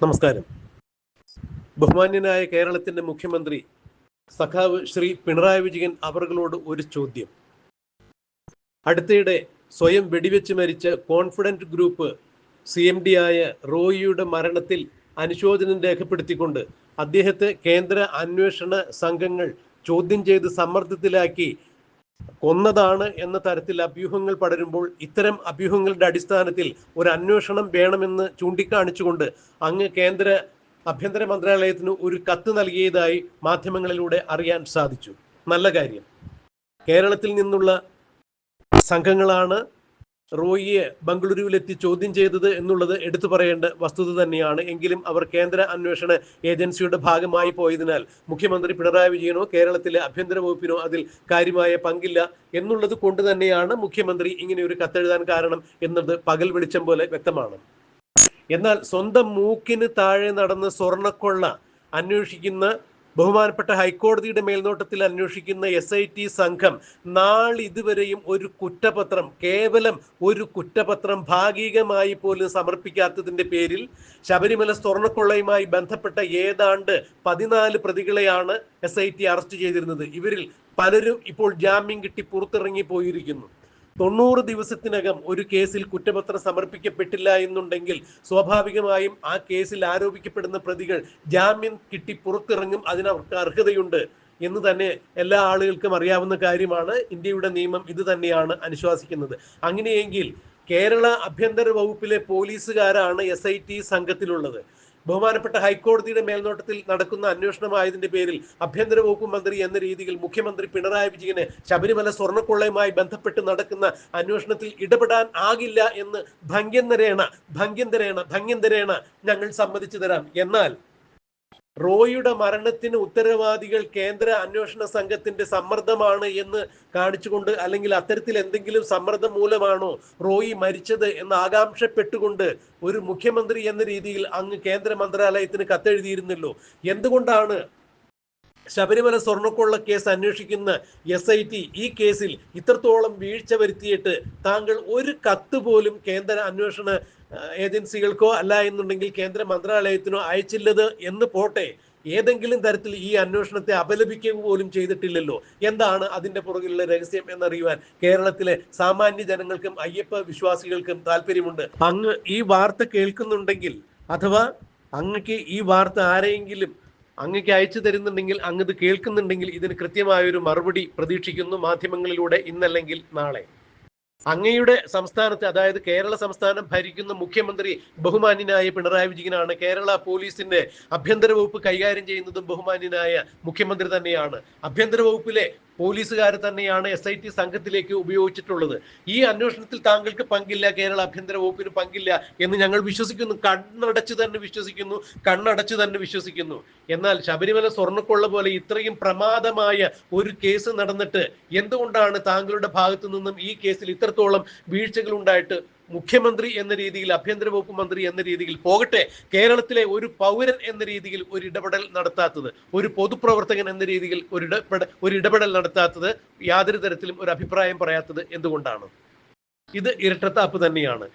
നമസ്കാരം. ബഹുമാന്യനായ കേരളത്തിന്റെ മുഖ്യമന്ത്രി സഖാവ് ശ്രീ പിണറായി വിജയൻ അവർകളോട് ഒരു ചോദ്യം. അടുത്തിടെ സ്വയം വെടിവെച്ച് മരിച്ച confident group C M D ആയ റോയിയുടെ മരണത്തിൽ അനുശോചനം രേഖപ്പെടുത്തിക്കൊണ്ട് അദ്ദേഹത്തെ കേന്ദ്ര അന്വേഷണ സംഘങ്ങൾ ചോദ്യം ചെയ്ത് സമ്മർദ്ദത്തിലാക്കി കൊന്നതാണ് എന്ന തരത്തിൽ അഭ്യൂഹങ്ങൾ പടരുമ്പോൾ ഇത്തരം അഭ്യൂഹങ്ങളുടെ അടിസ്ഥാനത്തിൽ ഒരു അന്വേഷണം വേണമെന്ന് ചൂണ്ടിക്കാണിച്ചുകൊണ്ട് അങ്ങ് കേന്ദ്ര ആഭ്യന്തര മന്ത്രാലയത്തിന് ഒരു കത്ത് നൽകിയതായി മാധ്യമങ്ങളിലൂടെ അറിയാൻ സാധിച്ചു. നല്ല കാര്യം. കേരളത്തിൽ നിന്നുള്ള സംഘങ്ങളാണ് റോയിയെ ബംഗളൂരുവിലെത്തി ചോദ്യം ചെയ്തത് എന്നുള്ളത് എടുത്തു പറയേണ്ട വസ്തുത തന്നെയാണ്. എങ്കിലും അവർ കേന്ദ്ര അന്വേഷണ ഏജൻസിയുടെ ഭാഗമായി പോയതിനാൽ മുഖ്യമന്ത്രി പിണറായി വിജയനോ കേരളത്തിലെ ആഭ്യന്തര വകുപ്പിനോ അതിൽ കാര്യമായ പങ്കില്ല എന്നുള്ളത് കൊണ്ട് തന്നെയാണ് മുഖ്യമന്ത്രി ഇങ്ങനെ ഒരു കത്തെഴുതാൻ കാരണം എന്നത് പകൽ വെളിച്ചം പോലെ വ്യക്തമാണ്. എന്നാൽ സ്വന്തം മൂക്കിന് താഴെ നടന്ന സ്വർണക്കൊള്ള അന്വേഷിക്കുന്ന ബഹുമാനപ്പെട്ട ഹൈക്കോടതിയുടെ മേൽനോട്ടത്തിൽ അന്വേഷിക്കുന്ന എസ് ഐ ടി സംഘം നാളിതുവരെയും ഒരു കുറ്റപത്രം കേവലം ഒരു കുറ്റപത്രം ഭാഗികമായി പോലും സമർപ്പിക്കാത്തതിന്റെ പേരിൽ ശബരിമല സ്വർണക്കൊള്ളയുമായി ബന്ധപ്പെട്ട ഏതാണ്ട് പതിനാല് പ്രതികളെയാണ് എസ് ഐ ടി അറസ്റ്റ് ചെയ്തിരുന്നത്. ഇവരിൽ പലരും ഇപ്പോൾ ജാമ്യം കിട്ടി പുറത്തിറങ്ങി പോയിരിക്കുന്നു. തൊണ്ണൂറ് ദിവസത്തിനകം ഒരു കേസിൽ കുറ്റപത്രം സമർപ്പിക്കപ്പെട്ടില്ല എന്നുണ്ടെങ്കിൽ സ്വാഭാവികമായും ആ കേസിൽ ആരോപിക്കപ്പെടുന്ന പ്രതികൾ ജാമ്യം കിട്ടി പുറത്തിറങ്ങും. അതിന് അവർക്ക് അർഹതയുണ്ട് എന്ന് തന്നെ എല്ലാ ആളുകൾക്കും അറിയാവുന്ന കാര്യമാണ്. ഇന്ത്യയുടെ നിയമം ഇത് തന്നെയാണ് അനുശാസിക്കുന്നത്. അങ്ങനെയെങ്കിൽ കേരള ആഭ്യന്തര വകുപ്പിലെ പോലീസുകാരാണ് എസ് ഐ ടി സംഘത്തിലുള്ളത്. ബഹുമാനപ്പെട്ട ഹൈക്കോടതിയുടെ മേൽനോട്ടത്തിൽ നടക്കുന്ന അന്വേഷണമായതിന്റെ പേരിൽ ആഭ്യന്തര വകുപ്പ് മന്ത്രി എന്ന രീതിയിൽ മുഖ്യമന്ത്രി പിണറായി വിജയന് ശബരിമല സ്വർണക്കൊള്ളയുമായി ബന്ധപ്പെട്ട് നടക്കുന്ന അന്വേഷണത്തിൽ ഇടപെടാൻ ആകില്ല എന്ന് ഭംഗ്യന്തരേണ ഭംഗ്യന്തരേണ ഭംഗ്യന്തരേണ ഞങ്ങൾ സമ്മതിച്ചു തരാം. എന്നാൽ റോയിയുടെ മരണത്തിന് ഉത്തരവാദികൾ കേന്ദ്ര അന്വേഷണ സംഘത്തിന്റെ സമ്മർദ്ദമാണ് എന്ന് കാണിച്ചുകൊണ്ട് അല്ലെങ്കിൽ അത്തരത്തിൽ എന്തെങ്കിലും സമ്മർദ്ദം മൂലമാണോ റോയി മരിച്ചത് എന്ന് ആകാംക്ഷപ്പെട്ടുകൊണ്ട് ഒരു മുഖ്യമന്ത്രി എന്ന രീതിയിൽ അങ്ങ് കേന്ദ്ര മന്ത്രാലയത്തിന് കത്തെഴുതിയിരുന്നല്ലോ. എന്തുകൊണ്ടാണ് ശബരിമല സ്വർണക്കൊള്ള കേസ് അന്വേഷിക്കുന്ന എസ് ഐ ടി ഈ കേസിൽ ഇത്രത്തോളം വീഴ്ച വരുത്തിയിട്ട് താങ്കൾ ഒരു കത്ത് പോലും കേന്ദ്ര അന്വേഷണ ഏജൻസികൾക്കോ അല്ല എന്നുണ്ടെങ്കിൽ കേന്ദ്ര മന്ത്രാലയത്തിനോ അയച്ചില്ലത് എന്ന് പോട്ടെ. ഏതെങ്കിലും തരത്തിൽ ഈ അന്വേഷണത്തെ അപലപിക്കുക പോലും ചെയ്തിട്ടില്ലല്ലോ. എന്താണ് അതിന്റെ പുറകിലുള്ള രഹസ്യം എന്നറിയുവാൻ കേരളത്തിലെ സാമാന്യ ജനങ്ങൾക്കും അയ്യപ്പ വിശ്വാസികൾക്കും താല്പര്യമുണ്ട്. അങ്ങ് ഈ വാർത്ത കേൾക്കുന്നുണ്ടെങ്കിൽ അഥവാ അങ്ങക്ക് ഈ വാർത്ത ആരെയെങ്കിലും അങ്ങക്ക് അയച്ചു തരുന്നുണ്ടെങ്കിൽ അങ്ങ് ഇത് കേൾക്കുന്നുണ്ടെങ്കിൽ ഇതിന് കൃത്യമായ ഒരു മറുപടി പ്രതീക്ഷിക്കുന്നു മാധ്യമങ്ങളിലൂടെ ഇന്നല്ലെങ്കിൽ നാളെ. അങ്ങയുടെ സംസ്ഥാനത്ത് അതായത് കേരള സംസ്ഥാനം ഭരിക്കുന്ന മുഖ്യമന്ത്രി ബഹുമാന്യനായ പിണറായി വിജയനാണ്. കേരള പോലീസിന്റെ ആഭ്യന്തര വകുപ്പ് കൈകാര്യം ചെയ്യുന്നതും ബഹുമാന്യനായ മുഖ്യമന്ത്രി തന്നെയാണ്. ആഭ്യന്തര വകുപ്പിലെ പോലീസുകാരെ തന്നെയാണ് എസ് ഐ ടി സംഘത്തിലേക്ക് ഉപയോഗിച്ചിട്ടുള്ളത്. ഈ അന്വേഷണത്തിൽ താങ്കൾക്ക് പങ്കില്ല കേരള ആഭ്യന്തര വകുപ്പിന് പങ്കില്ല എന്ന് ഞങ്ങൾ വിശ്വസിക്കുന്നു. കണ്ണടച്ചു തന്നെ വിശ്വസിക്കുന്നു കണ്ണടച്ചു തന്നെ വിശ്വസിക്കുന്നു. എന്നാൽ ശബരിമല സ്വർണക്കൊള്ള പോലെ ഇത്രയും പ്രമാദമായ ഒരു കേസ് നടന്നിട്ട് എന്തുകൊണ്ടാണ് താങ്കളുടെ ഭാഗത്തു നിന്നും ഈ കേസിൽ ഇത്രത്തോളം വീഴ്ചകൾ ഉണ്ടായിട്ട് മുഖ്യമന്ത്രി എന്ന രീതിയിൽ ആഭ്യന്തര വകുപ്പ് മന്ത്രി എന്ന രീതിയിൽ പോകട്ടെ കേരളത്തിലെ ഒരു പൗരൻ എന്ന രീതിയിൽ ഒരു ഇടപെടൽ നടത്താത്തത് ഒരു പൊതുപ്രവർത്തകൻ എന്ന രീതിയിൽ ഒരു ഇടപെടൽ ഒരു ഇടപെടൽ നടത്താത്തത് യാതൊരു തരത്തിലും ഒരു അഭിപ്രായം പറയാത്തത് എന്തുകൊണ്ടാണ്? ഇത് ഇരട്ടത്താപ്പ് തന്നെയാണ്.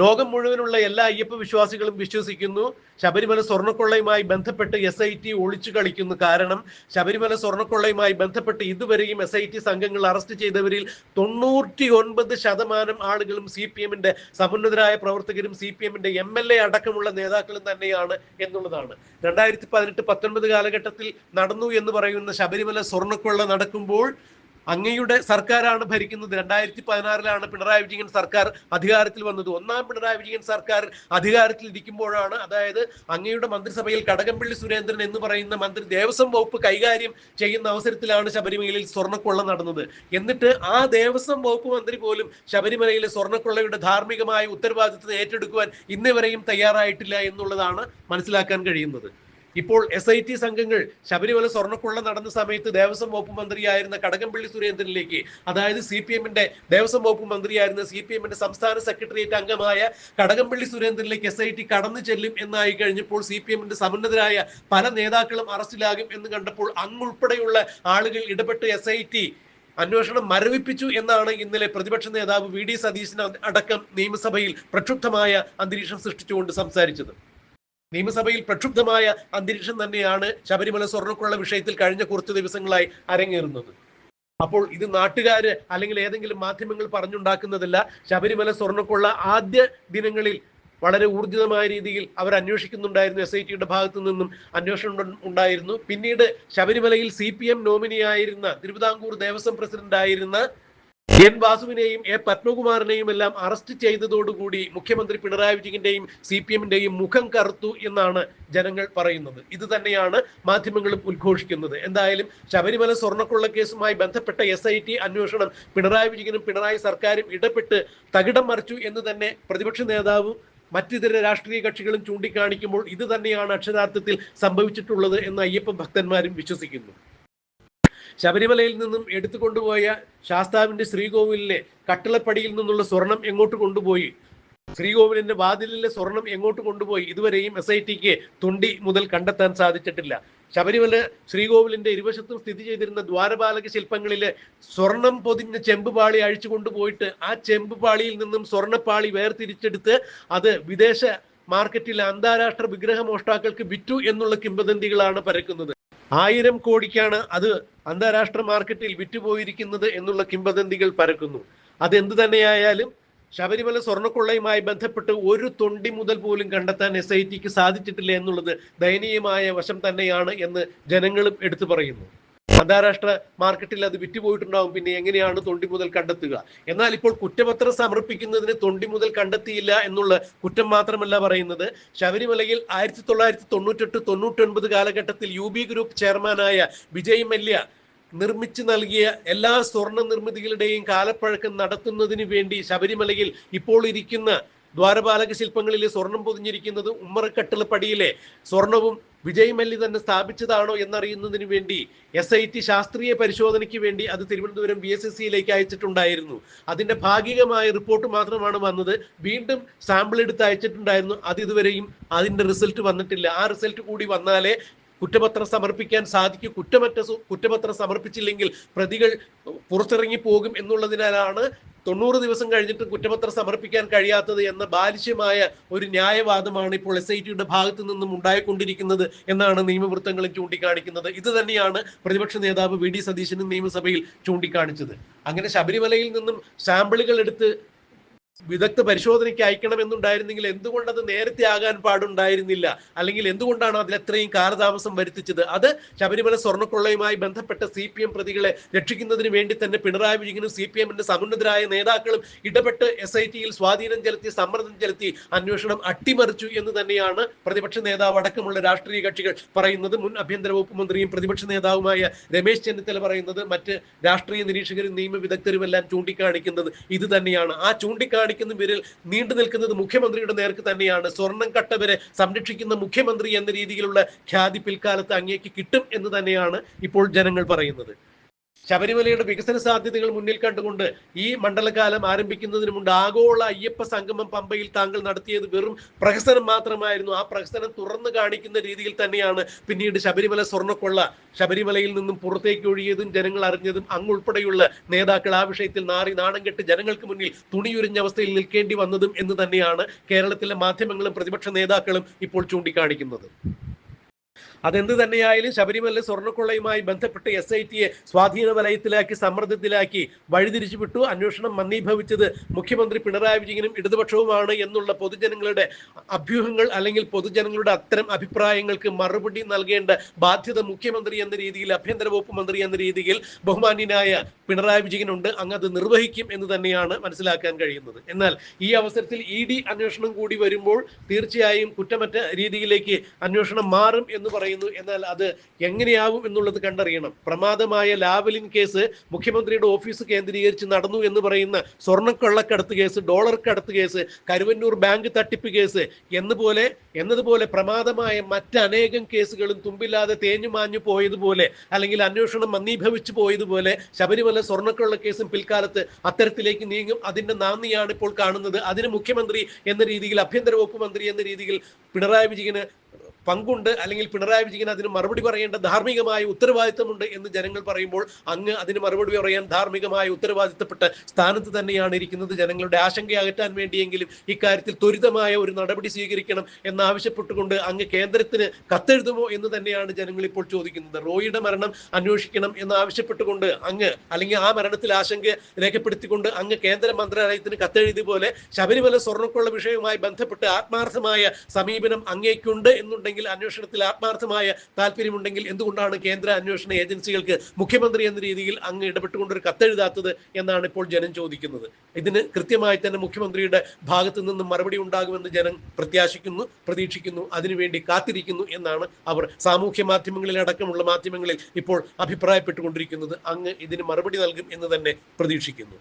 ലോകം മുഴുവനുള്ള എല്ലാ അയ്യപ്പ വിശ്വാസികളും വിശ്വസിക്കുന്നു. ശബരിമല സ്വർണക്കൊള്ളയുമായി ബന്ധപ്പെട്ട് എസ് ഐ ടി ഒളിച്ചു കളിക്കുന്നു. കാരണം ശബരിമല സ്വർണക്കൊള്ളയുമായി ബന്ധപ്പെട്ട് ഇതുവരെയും എസ് ഐ ടി സംഘങ്ങൾ അറസ്റ്റ് ചെയ്തവരിൽ തൊണ്ണൂറ്റി ഒൻപത് ശതമാനം ആളുകളും സി പി എമ്മിന്റെ സമുന്നതരായ പ്രവർത്തകരും സി പി എമ്മിന്റെ എം എൽ എ അടക്കമുള്ള നേതാക്കളും തന്നെയാണ് എന്നുള്ളതാണ്. രണ്ടായിരത്തി പതിനെട്ട് പത്തൊൻപത് കാലഘട്ടത്തിൽ നടന്നു എന്ന് പറയുന്ന ശബരിമല സ്വർണക്കൊള്ള നടക്കുമ്പോൾ അങ്ങയുടെ സർക്കാരാണ് ഭരിക്കുന്നത്. രണ്ടായിരത്തി പതിനാറിലാണ് പിണറായി വിജയൻ സർക്കാർ അധികാരത്തിൽ വന്നത്. ഒന്നാം പിണറായി വിജയൻ സർക്കാർ അധികാരത്തിൽ ഇരിക്കുമ്പോഴാണ് അതായത് അങ്ങയുടെ മന്ത്രിസഭയിൽ കടകംപള്ളി സുരേന്ദ്രൻ എന്ന് പറയുന്ന മന്ത്രി ദേവസ്വം വകുപ്പ് കൈകാര്യം ചെയ്യുന്ന അവസരത്തിലാണ് ശബരിമലയിൽ സ്വർണക്കൊള്ള നടന്നത്. എന്നിട്ട് ആ ദേവസ്വം വകുപ്പ് മന്ത്രി പോലും ശബരിമലയിലെ സ്വർണക്കൊള്ളയുടെ ധാർമ്മികമായ ഉത്തരവാദിത്വം ഏറ്റെടുക്കുവാൻ ഇന്നേ വരെയും തയ്യാറായിട്ടില്ല എന്നുള്ളതാണ് മനസ്സിലാക്കാൻ കഴിയുന്നത്. ഇപ്പോൾ എസ് ഐ ടി സംഘങ്ങൾ ശബരിമല സ്വർണക്കൊള്ള നടന്ന സമയത്ത് ദേവസ്വം വകുപ്പ് മന്ത്രിയായിരുന്ന കടകംപള്ളി സുരേന്ദ്രനിലേക്ക് അതായത് സി പി എമ്മിന്റെ ദേവസ്വം വകുപ്പ് മന്ത്രിയായിരുന്ന സി പി എമ്മിന്റെ സംസ്ഥാന സെക്രട്ടേറിയറ്റ് അംഗമായ കടകംപള്ളി സുരേന്ദ്രനിലേക്ക് എസ് ഐ ടി കടന്നു ചെല്ലും എന്നായി കഴിഞ്ഞപ്പോൾ സി പി എമ്മിന്റെ സമുന്നതരായ പല നേതാക്കളും അറസ്റ്റിലാകും എന്ന് കണ്ടപ്പോൾ അങ്ങുൾപ്പെടെയുള്ള ആളുകൾ ഇടപെട്ട് എസ് ഐ ടി അന്വേഷണം മരവിപ്പിച്ചു എന്നാണ് ഇന്നലെ പ്രതിപക്ഷ നേതാവ് വി ഡി സതീശൻ അടക്കം നിയമസഭയിൽ പ്രക്ഷുബ്ധമായ അന്തരീക്ഷം സൃഷ്ടിച്ചുകൊണ്ട് സംസാരിച്ചത്. നിയമസഭയിൽ പ്രക്ഷുബ്ധമായ അന്തരീക്ഷം തന്നെയാണ് ശബരിമല സ്വർണക്കുള്ള വിഷയത്തിൽ കഴിഞ്ഞ കുറച്ച് ദിവസങ്ങളായി അരങ്ങേറുന്നത്. അപ്പോൾ ഇത് നാട്ടുകാര് അല്ലെങ്കിൽ ഏതെങ്കിലും മാധ്യമങ്ങൾ പറഞ്ഞുണ്ടാക്കുന്നതല്ല ശബരിമല സ്വർണക്കുള്ള ആദ്യ ദിനങ്ങളിൽ വളരെ ഊർജിതമായ രീതിയിൽ അവർ അന്വേഷിക്കുന്നുണ്ടായിരുന്നു എസ് ഐ ടിയുടെ ഭാഗത്തു നിന്നും അന്വേഷണം ഉണ്ടായിരുന്നു. പിന്നീട് ശബരിമലയിൽ സി പി എം നോമിനിയായിരുന്ന തിരുവിതാംകൂർ ദേവസ്വം പ്രസിഡന്റ് ആയിരുന്ന എൻ വാസുവിനെയും എ പത്മകുമാറിനെയും എല്ലാം അറസ്റ്റ് ചെയ്തതോടുകൂടി മുഖ്യമന്ത്രി പിണറായി വിജയന്റെയും സി പി എമ്മിന്റെയും മുഖം കറുത്തു എന്നാണ് ജനങ്ങൾ പറയുന്നത്. ഇത് തന്നെയാണ് മാധ്യമങ്ങളും ഉദ്ഘോഷിക്കുന്നത്. എന്തായാലും ശബരിമല സ്വർണക്കൊള്ള കേസുമായി ബന്ധപ്പെട്ട എസ് ഐ ടി അന്വേഷണം പിണറായി വിജയനും പിണറായി സർക്കാരും ഇടപെട്ട് തകിടം മറിച്ചു എന്ന് തന്നെ പ്രതിപക്ഷ നേതാവും മറ്റിതര രാഷ്ട്രീയ കക്ഷികളും ചൂണ്ടിക്കാണിക്കുമ്പോൾ ഇത് തന്നെയാണ് അക്ഷരാർത്ഥത്തിൽ സംഭവിച്ചിട്ടുള്ളത് എന്ന് അയ്യപ്പ ഭക്തന്മാരും വിശ്വസിക്കുന്നു. ശബരിമലയിൽ നിന്നും എടുത്തു കൊണ്ടുപോയ ശാസ്താവിന്റെ ശ്രീകോവിലിലെ കട്ടിളപ്പടിയിൽ നിന്നുള്ള സ്വർണം എങ്ങോട്ട് കൊണ്ടുപോയി? ശ്രീകോവിലിന്റെ വാതിലിലെ സ്വർണം എങ്ങോട്ട് കൊണ്ടുപോയി? ഇതുവരെയും എസ് ഐ ടിക്ക് തൊണ്ടി മുതൽ കണ്ടെത്താൻ സാധിച്ചിട്ടില്ല. ശബരിമല ശ്രീകോവിലിന്റെ ഇരുവശത്തും സ്ഥിതി ചെയ്തിരുന്ന ദ്വാരപാലക ശില്പങ്ങളിലെ സ്വർണം പൊതിഞ്ഞ ചെമ്പുപാളി അഴിച്ചു കൊണ്ടുപോയിട്ട് ആ ചെമ്പുപാളിയിൽ നിന്നും സ്വർണപ്പാളി വേർതിരിച്ചെടുത്ത് അത് വിദേശ മാർക്കറ്റിലെ അന്താരാഷ്ട്ര വിഗ്രഹ മോഷ്ടാക്കൾക്ക് വിറ്റു എന്നുള്ള കിംവദന്തികളാണ് പരക്കുന്നത്. ആയിരം കോടിക്കാണ് അത് അന്താരാഷ്ട്ര മാർക്കറ്റിൽ വിറ്റുപോയിരിക്കുന്നത് എന്നുള്ള കിംവദന്തികൾ പരക്കുന്നു. അതെന്ത് തന്നെയായാലും ശബരിമല സ്വർണക്കൊള്ളയുമായി ബന്ധപ്പെട്ട് ഒരു തൊണ്ടി മുതൽ പോലും കണ്ടെത്താൻ എസ് ഐ ടിക്ക് സാധിച്ചിട്ടില്ല എന്നുള്ളത് ദയനീയമായ വശം തന്നെയാണ് എന്ന് ജനങ്ങളും എടുത്തു പറയുന്നു. അന്താരാഷ്ട്ര മാർക്കറ്റിൽ അത് വിറ്റുപോയിട്ടുണ്ടാവും. പിന്നെ എങ്ങനെയാണ് തൊണ്ടി മുതൽ കണ്ടെത്തുക? എന്നാൽ ഇപ്പോൾ കുറ്റപത്രം സമർപ്പിക്കുന്നതിന് തൊണ്ടി മുതൽ കണ്ടെത്തിയില്ല എന്നുള്ള കുറ്റം മാത്രമല്ല പറയുന്നത്. ശബരിമലയിൽ ആയിരത്തി തൊള്ളായിരത്തി തൊണ്ണൂറ്റെട്ട് തൊണ്ണൂറ്റൊൻപത് കാലഘട്ടത്തിൽ യു ബി ഗ്രൂപ്പ് ചെയർമാനായ വിജയ് മല്യ നിർമ്മിച്ചു നൽകിയ എല്ലാ സ്വർണ നിർമ്മിതികളുടെയും കാലപ്പഴക്കം നടത്തുന്നതിന് വേണ്ടി ശബരിമലയിൽ ഇപ്പോൾ ഇരിക്കുന്ന ദ്വാരപാലക ശില്പങ്ങളിലെ സ്വർണം പൊതിഞ്ഞിരിക്കുന്നത് ഉമ്മറക്കട്ടിളപ്പടിയിലെ സ്വർണവും വിജയ് മല്ലി തന്നെ സ്ഥാപിച്ചതാണോ എന്നറിയുന്നതിന് വേണ്ടി എസ് ഐ ടി ശാസ്ത്രീയ പരിശോധനയ്ക്ക് വേണ്ടി അത് തിരുവനന്തപുരം ബി എസ് എസ് സിയിലേക്ക് അയച്ചിട്ടുണ്ടായിരുന്നു. അതിന്റെ ഭാഗികമായ റിപ്പോർട്ട് മാത്രമാണ് വന്നത്. വീണ്ടും സാമ്പിൾ എടുത്ത് അയച്ചിട്ടുണ്ടായിരുന്നു. അത് ഇതുവരെയും അതിന്റെ റിസൾട്ട് വന്നിട്ടില്ല. ആ റിസൾട്ട് കൂടി വന്നാലേ കുറ്റപത്രം സമർപ്പിക്കാൻ സാധിക്കും. കുറ്റമറ്റ കുറ്റപത്രം സമർപ്പിച്ചില്ലെങ്കിൽ പ്രതികൾ പുറത്തിറങ്ങി പോകും എന്നുള്ളതിനാലാണ് തൊണ്ണൂറ് ദിവസം കഴിഞ്ഞിട്ട് കുറ്റപത്രം സമർപ്പിക്കാൻ കഴിയാത്തത് എന്ന ബാലിശ്യമായ ഒരു ന്യായവാദമാണ് ഇപ്പോൾ എസ് ഐ ടിയുടെ ഭാഗത്തു നിന്നും ഉണ്ടായിക്കൊണ്ടിരിക്കുന്നത് എന്നാണ് നിയമവൃത്തങ്ങൾ ചൂണ്ടിക്കാണിക്കുന്നത്. ഇത് തന്നെയാണ് പ്രതിപക്ഷ നേതാവ് വി ഡി സതീശനും നിയമസഭയിൽ ചൂണ്ടിക്കാണിച്ചത്. അങ്ങനെ ശബരിമലയിൽ നിന്നും സാമ്പിളുകൾ എടുത്ത് വിദഗ്ധ പരിശോധനയ്ക്ക് അയക്കണമെന്നുണ്ടായിരുന്നെങ്കിൽ എന്തുകൊണ്ട് അത് നേരത്തെ ആകാൻ പാടുണ്ടായിരുന്നില്ല? അല്ലെങ്കിൽ എന്തുകൊണ്ടാണ് അതിൽ അത്രയും കാലതാമസം വരുത്തിച്ചത്? അത് ശബരിമല സ്വർണക്കൊള്ളയുമായി ബന്ധപ്പെട്ട സി പി എം പ്രതികളെ രക്ഷിക്കുന്നതിന് വേണ്ടി തന്നെ പിണറായി വിജയനും സി പി എമ്മിന്റെ സമുന്നതരായ നേതാക്കളും ഇടപെട്ട് എസ് ഐ ടിയിൽ സ്വാധീനം ചെലുത്തി സമ്മർദ്ദം ചെലുത്തി അന്വേഷണം അട്ടിമറിച്ചു എന്ന് തന്നെയാണ് പ്രതിപക്ഷ നേതാവ് അടക്കമുള്ള രാഷ്ട്രീയ കക്ഷികൾ പറയുന്നത്. മുൻ ആഭ്യന്തര വകുപ്പ് മന്ത്രിയും പ്രതിപക്ഷ നേതാവുമായ രമേശ് ചെന്നിത്തല പറയുന്നത് മറ്റ് രാഷ്ട്രീയ നിരീക്ഷകരും നിയമ വിദഗ്ധരും എല്ലാം ചൂണ്ടിക്കാണിക്കുന്നത് ഇത് തന്നെയാണ്. ആ ചൂണ്ടിക്കാണിക്കുന്ന പേരിൽ നീണ്ടു നിൽക്കുന്നത് മുഖ്യമന്ത്രിയുടെ നേർക്ക് തന്നെയാണ്. സ്വർണം കട്ടവരെ സംരക്ഷിക്കുന്ന മുഖ്യമന്ത്രി എന്ന രീതിയിലുള്ള ഖ്യാതി പിൽക്കാലത്ത് അങ്ങേക്ക് കിട്ടും എന്ന് തന്നെയാണ് ഇപ്പോൾ ജനങ്ങൾ പറയുന്നത്. ശബരിമലയുടെ വികസന സാധ്യതകൾ മുന്നിൽ കണ്ടുകൊണ്ട് ഈ മണ്ഡലകാലം ആരംഭിക്കുന്നതിന് മുമ്പ് ആഗോള അയ്യപ്പ സംഗമം പമ്പയിൽ താങ്കൾ നടത്തിയത് വെറും പ്രഹസനം മാത്രമായിരുന്നു. ആ പ്രഹസനം തുറന്നു കാണിക്കുന്ന രീതിയിൽ തന്നെയാണ് പിന്നീട് ശബരിമല സ്വർണക്കൊള്ള ശബരിമലയിൽ നിന്നും പുറത്തേക്ക് ഒഴിയതും ജനങ്ങൾ അറിഞ്ഞതും അങ്ങുൾപ്പെടെയുള്ള നേതാക്കൾ ആ വിഷയത്തിൽ നാറി നാണം കെട്ട് ജനങ്ങൾക്ക് മുന്നിൽ തുണിയുരിഞ്ഞ അവസ്ഥയിൽ നിൽക്കേണ്ടി വന്നതും എന്ന് തന്നെയാണ് കേരളത്തിലെ മാധ്യമങ്ങളും പ്രതിപക്ഷ നേതാക്കളും ഇപ്പോൾ ചൂണ്ടിക്കാണിക്കുന്നത്. അതെന്ത് തന്നെയായാലും ശബരിമല സ്വർണക്കൊള്ളയുമായി ബന്ധപ്പെട്ട് എസ് ഐ ടിയെ സ്വാധീന വലയത്തിലാക്കി സമ്മർദ്ദത്തിലാക്കി വഴിതിരിച്ചു വിട്ടു. അന്വേഷണം മന്ദീഭവിച്ചത് മുഖ്യമന്ത്രി പിണറായി വിജയനും ഇടതുപക്ഷവുമാണ് എന്നുള്ള പൊതുജനങ്ങളുടെ അഭ്യൂഹങ്ങൾ അല്ലെങ്കിൽ പൊതുജനങ്ങളുടെ അത്തരം അഭിപ്രായങ്ങൾക്ക് മറുപടി നൽകേണ്ട ബാധ്യത മുഖ്യമന്ത്രി എന്ന രീതിയിൽ ആഭ്യന്തര വകുപ്പ് മന്ത്രി എന്ന രീതിയിൽ ബഹുമാന്യനായ പിണറായി വിജയനുണ്ട്. അങ്ങ് അത് നിർവഹിക്കും എന്ന് തന്നെയാണ് മനസ്സിലാക്കാൻ കഴിയുന്നത്. എന്നാൽ ഈ അവസരത്തിൽ ഇ ഡി അന്വേഷണം കൂടി വരുമ്പോൾ തീർച്ചയായും കുറ്റമറ്റ രീതിയിലേക്ക് അന്വേഷണം മാറും എന്ന് പറയുന്നു എന്നാൽ അത് എങ്ങനെയാവും എന്നുള്ളത് കണ്ടറിയണം. പ്രമാദമായ ലാവലിൻ കേസ് മുഖ്യമന്ത്രിയുടെ ഓഫീസ് കേന്ദ്രീകരിച്ച് നടന്നു എന്ന് പറയുന്ന സ്വർണക്കൊള്ളക്കടത്ത് കേസ് ഡോളർ കടത്ത് കേസ് കരുവന്നൂർ ബാങ്ക് തട്ടിപ്പ് കേസ് എന്നപോലെ എന്നതുപോലെ പ്രമാദമായ മറ്റനേകം കേസുകളും തുമ്പില്ലാതെ തേഞ്ഞു മാഞ്ഞു പോയതുപോലെ അല്ലെങ്കിൽ അന്വേഷണം മന്ദീഭവിച്ചു പോയതുപോലെ ശബരിമല സ്വർണക്കൊള്ള കേസും പിൽക്കാലത്ത് അത്തരത്തിലേക്ക് നീങ്ങും. അതിന്റെ നാന്ദിയാണ് ഇപ്പോൾ കാണുന്നത്. അതിന് മുഖ്യമന്ത്രി എന്ന രീതിയിൽ ആഭ്യന്തര വകുപ്പ് മന്ത്രി എന്ന രീതിയിൽ പിണറായി വിജയന് പങ്കുണ്ട് അല്ലെങ്കിൽ പിണറായി വിജയൻ അതിന് മറുപടി പറയേണ്ട ധാർമ്മികമായ ഉത്തരവാദിത്തമുണ്ട് എന്ന് ജനങ്ങൾ പറയുമ്പോൾ അങ്ങ് അതിന് മറുപടി പറയാൻ ധാർമ്മികമായ ഉത്തരവാദിത്തപ്പെട്ട സ്ഥാനത്ത് തന്നെയാണ് ഇരിക്കുന്നത്. ജനങ്ങളുടെ ആശങ്ക അകറ്റാൻ വേണ്ടിയെങ്കിലും ഇക്കാര്യത്തിൽ ത്വരിതമായ ഒരു നടപടി സ്വീകരിക്കണം എന്നാവശ്യപ്പെട്ടുകൊണ്ട് അങ്ങ് കേന്ദ്രത്തിന് കത്തെഴുതുമോ എന്ന് തന്നെയാണ് ജനങ്ങൾ ഇപ്പോൾ ചോദിക്കുന്നത്. റോയിയുടെ മരണം അന്വേഷിക്കണം എന്നാവശ്യപ്പെട്ടുകൊണ്ട് അങ്ങ് അല്ലെങ്കിൽ ആ മരണത്തിൽ ആശങ്ക രേഖപ്പെടുത്തിക്കൊണ്ട് അങ്ങ് കേന്ദ്ര മന്ത്രാലയത്തിന് കത്തെഴുതി പോലെ ശബരിമല സ്വർണക്കൊള്ള വിഷയവുമായി ബന്ധപ്പെട്ട് ആത്മാർത്ഥമായ സമീപനം അങ്ങേക്കുണ്ട് എന്നുണ്ടെങ്കിൽ അന്വേഷണത്തിൽ ആത്മാർത്ഥമായ താല്പര്യമുണ്ടെങ്കിൽ എന്തുകൊണ്ടാണ് കേന്ദ്ര അന്വേഷണ ഏജൻസികൾക്ക് മുഖ്യമന്ത്രി എന്ന രീതിയിൽ അങ്ങ് ഇടപെട്ടുകൊണ്ട് ഒരു കത്തെഴുതാത്തത് എന്നാണ് ഇപ്പോൾ ജനം ചോദിക്കുന്നത്. ഇതിന് കൃത്യമായി തന്നെ മുഖ്യമന്ത്രിയുടെ ഭാഗത്തു നിന്നും മറുപടി ഉണ്ടാകുമെന്ന് ജനം പ്രത്യാശിക്കുന്നു പ്രതീക്ഷിക്കുന്നു അതിനുവേണ്ടി കാത്തിരിക്കുന്നു എന്നാണ് അവർ സാമൂഹ്യ മാധ്യമങ്ങളിൽ അടക്കമുള്ള മാധ്യമങ്ങളിൽ ഇപ്പോൾ അഭിപ്രായപ്പെട്ടുകൊണ്ടിരിക്കുന്നത്. അങ്ങ് ഇതിന് മറുപടി നൽകും എന്ന് തന്നെ പ്രതീക്ഷിക്കുന്നു.